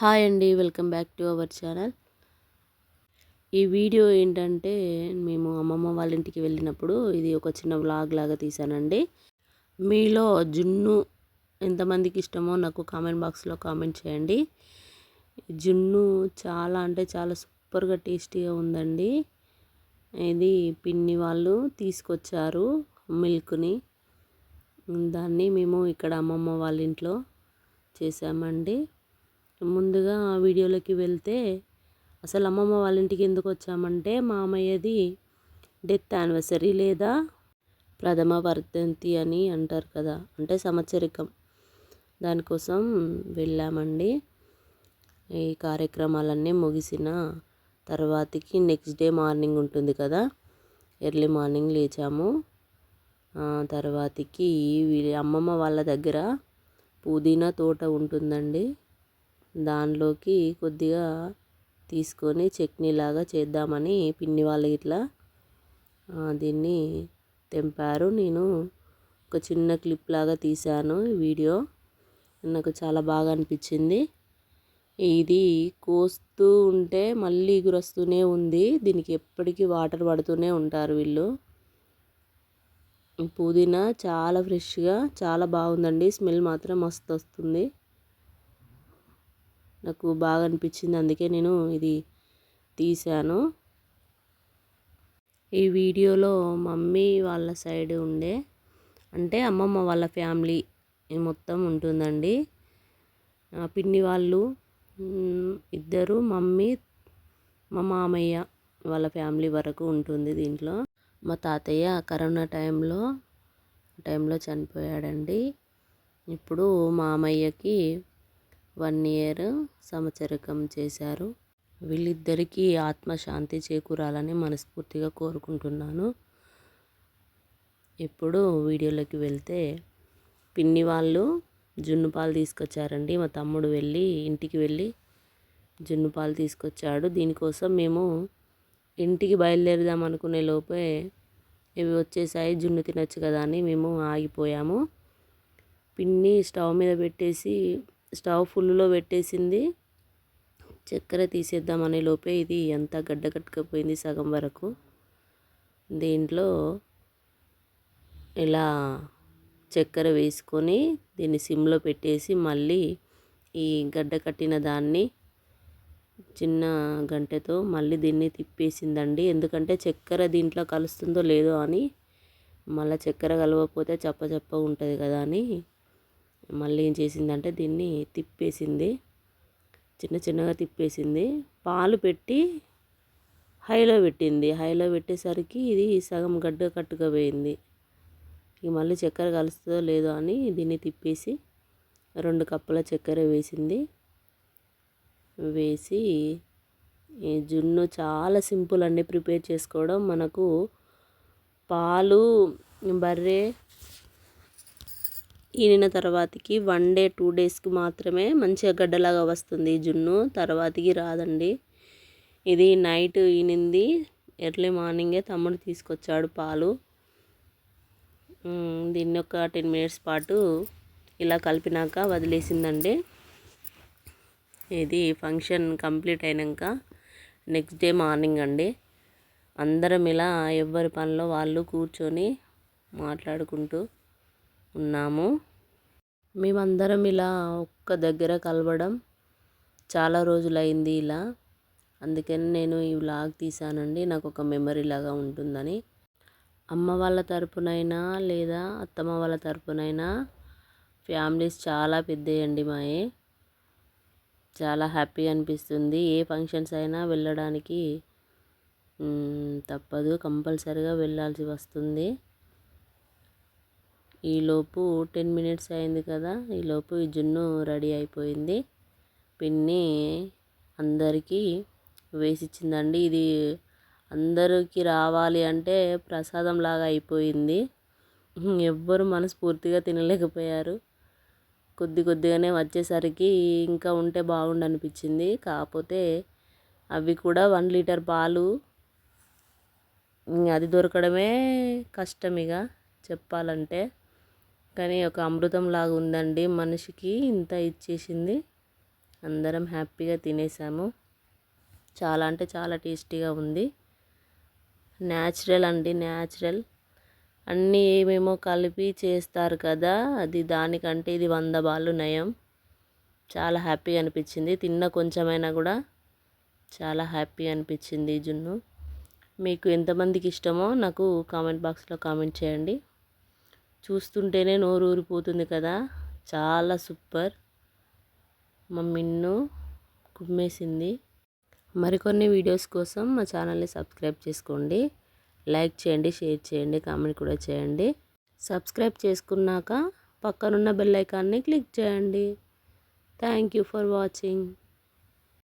Hi అండి welcome back to our channel. ఈ video ఏంటంటే మేము అమ్మమ్మ వాళ్ళ ఇంటికి వెళ్ళినప్పుడు ఇది ఒక చిన్న వ్లాగ్ లాగా తీసానండి. మీలో జున్ను ఎంతమందికి ఇష్టమో నాకు కామెంట్ బాక్స్లో కామెంట్ చేయండి. జున్ను చాలా అంటే చాలా సూపర్గా టేస్టీగా ఉందండి. ఇది పిన్ని వాళ్ళు తీసుకొచ్చారు మిల్క్ని. దాన్ని మేము ఇక్కడ అమ్మమ్మ వాళ్ళ ఇంట్లో చేసామండి. ముందుగా వీడియోలోకి వెళ్తే అసలు అమ్మమ్మ వాళ్ళ ఇంటికి ఎందుకు వచ్చామంటే మామయ్యది డెత్ యానివర్సరీ లేదా ప్రథమ వర్ధంతి అని అంటారు కదా అంటే సంవత్సరికం. దానికోసం వెళ్ళామండి. ఈ కార్యక్రమాలన్నీ ముగిసిన తర్వాతకి నెక్స్ట్ డే మార్నింగ్ ఉంటుంది కదా ఎర్లీ మార్నింగ్ లేచాము. తర్వాతకి అమ్మమ్మ వాళ్ళ దగ్గర పుదీనా తోట ఉంటుందండి. దానిలోకి కొద్దిగా తీసుకొని చట్నీలాగా చేద్దామని పిన్ని వాళ్ళు ఇట్లా దీన్ని తెంపారు. నేను ఒక చిన్న క్లిప్ లాగా తీశాను వీడియో. నాకు చాలా బాగా అనిపించింది. ఇది కోస్తూ ఉంటే మళ్ళీ ఎగురొస్తూనే ఉంది. దీనికి ఎప్పటికీ వాటర్ పడుతూనే ఉంటారు వీళ్ళు. పుదీనా చాలా ఫ్రెష్గా చాలా బాగుందండి. స్మెల్ మాత్రం మస్తు వస్తుంది. నాకు బాగా అనిపించింది. అందుకే నేను ఇది తీశాను. ఈ వీడియోలో మమ్మీ వాళ్ళ సైడ్ ఉండే అంటే అమ్మమ్మ వాళ్ళ ఫ్యామిలీ మొత్తం ఉంటుందండి. పిన్ని వాళ్ళు ఇద్దరు మమ్మీ మా మామయ్య వాళ్ళ ఫ్యామిలీ వరకు ఉంటుంది దీంట్లో. మా తాతయ్య కరోనా టైంలో టైంలో చనిపోయాడండి. ఇప్పుడు మామయ్యకి వన్ ఇయర్ సంవత్సరకం చేశారు. వీళ్ళిద్దరికీ ఆత్మశాంతి చేకూరాలని మనస్ఫూర్తిగా కోరుకుంటున్నాను. ఇప్పుడు వీడియోలోకి వెళ్తే పిన్ని వాళ్ళు జున్ను పాలు తీసుకొచ్చారండి. మా తమ్ముడు వెళ్ళి ఇంటికి వెళ్ళి జున్ను పాలు తీసుకొచ్చాడు. దీనికోసం మేము ఇంటికి బయలుదేరదాం అనుకునే లోపే ఇవి వచ్చేసాయి జున్ను తినొచ్చు కదా అని మేము ఆగిపోయాము. పిన్ని స్టవ్ మీద పెట్టేసి స్టవ్ ఫుల్లో పెట్టేసింది. చక్కెర తీసేద్దామనే లోపే ఇది అంతా గడ్డ కట్టుకపోయింది సగం వరకు. దీంట్లో ఇలా చక్కెర వేసుకొని దీన్ని సిమ్లో పెట్టేసి మళ్ళీ ఈ గడ్డ కట్టిన దాన్ని చిన్న గంటెతో మళ్ళీ దీన్ని తిప్పేసిందండి. ఎందుకంటే చక్కెర దీంట్లో కలుస్తుందో లేదో అని మళ్ళీ చక్కెర కలవకపోతే చప్ప చప్ప ఉంటుంది కదా అని మళ్ళీ ఏం చేసిందంటే దీన్ని తిప్పేసింది. చిన్న చిన్నగా తిప్పేసింది. పాలు పెట్టి హైలో పెట్టింది. హైలో పెట్టేసరికి ఇది సగం గడ్డ కట్టుగా పోయింది. ఇక మళ్ళీ చక్కెర కలుస్తుందో లేదో అని దీన్ని తిప్పేసి రెండు కప్పుల చక్కెర వేసింది. వేసి ఈ జున్ను చాలా సింపుల్ అండి ప్రిపేర్ చేసుకోవడం. మనకు పాలు బర్రె ఈనిన తర్వాతకి వన్ డే టూ డేస్కి మాత్రమే మంచిగా గడ్డలాగా వస్తుంది జున్ను. తర్వాతకి రాదండి. ఇది నైట్ ఈనింది. ఎర్లీ మార్నింగే తమ్ముడు తీసుకొచ్చాడు పాలు. దీన్ని ఒక టెన్ మినిట్స్ పాటు ఇలా కలిపినాక వదిలేసిందండి. ఇది ఫంక్షన్ కంప్లీట్ అయినాక నెక్స్ట్ డే మార్నింగ్ అండి. అందరం ఇలా ఎవరి పనిలో వాళ్ళు కూర్చొని మాట్లాడుకుంటూ ఉన్నాము. మేమందరం ఇలా ఒక్క దగ్గర కలవడం చాలా రోజులైంది ఇలా. అందుకని నేను ఈ వ్లాగ్ తీసానండి నాకు ఒక మెమరీ లాగా ఉంటుందని. అమ్మ వాళ్ళ తరపునైనా లేదా అత్తమ్మ వాళ్ళ తరపునైనా ఫ్యామిలీస్ చాలా పెద్దయండి మాయే. చాలా హ్యాపీగా అనిపిస్తుంది. ఏ ఫంక్షన్స్ అయినా వెళ్ళడానికి తప్పదు. కంపల్సరిగా వెళ్ళాల్సి వస్తుంది. ఈలోపు టెన్ మినిట్స్ అయింది కదా ఈలోపు ఈ జున్ను రెడీ అయిపోయింది. పిన్ని అందరికీ వేసిచ్చిందండి. ఇది అందరికీ రావాలి అంటే ప్రసాదం లాగా అయిపోయింది. ఎవ్వరు మనస్ఫూర్తిగా తినలేకపోయారు. కొద్ది కొద్దిగానే వచ్చేసరికి ఇంకా ఉంటే బాగుండు అనిపించింది కాకపోతే అవి కూడా వన్ లీటర్ పాలు. అది దొరకడమే కష్టం ఇక చెప్పాలంటే. కానీ ఒక అమృతం లాగా ఉందండి. మనిషికి ఇంత ఇచ్చేసింది. అందరం హ్యాపీగా తినేసాము. చాలా అంటే చాలా టేస్టీగా ఉంది. న్యాచురల్ అండి న్యాచురల్. అన్నీ ఏమేమో కలిపి చేస్తారు కదా అది దానికంటే ఇది వంద బాళ్ళు నయం. చాలా హ్యాపీగా అనిపించింది. తిన్న కొంచెమైనా కూడా చాలా హ్యాపీ అనిపించింది జున్ను. మీకు ఎంతమందికి ఇష్టమో నాకు కామెంట్ బాక్స్లో కామెంట్ చేయండి. చూస్తుంటేనే నోరు ఊరిపోతుంది కదా. చాలా సూపర్. మా మిన్ను కుమ్మేసింది. మరికొన్ని వీడియోస్ కోసం మా ఛానల్ని సబ్స్క్రైబ్ చేసుకోండి. లైక్ చేయండి షేర్ చేయండి కామెంట్ కూడా చేయండి. సబ్స్క్రైబ్ చేసుకున్నాక పక్కనున్న బెల్ ఐకాన్ని క్లిక్ చేయండి. Thank you for watching.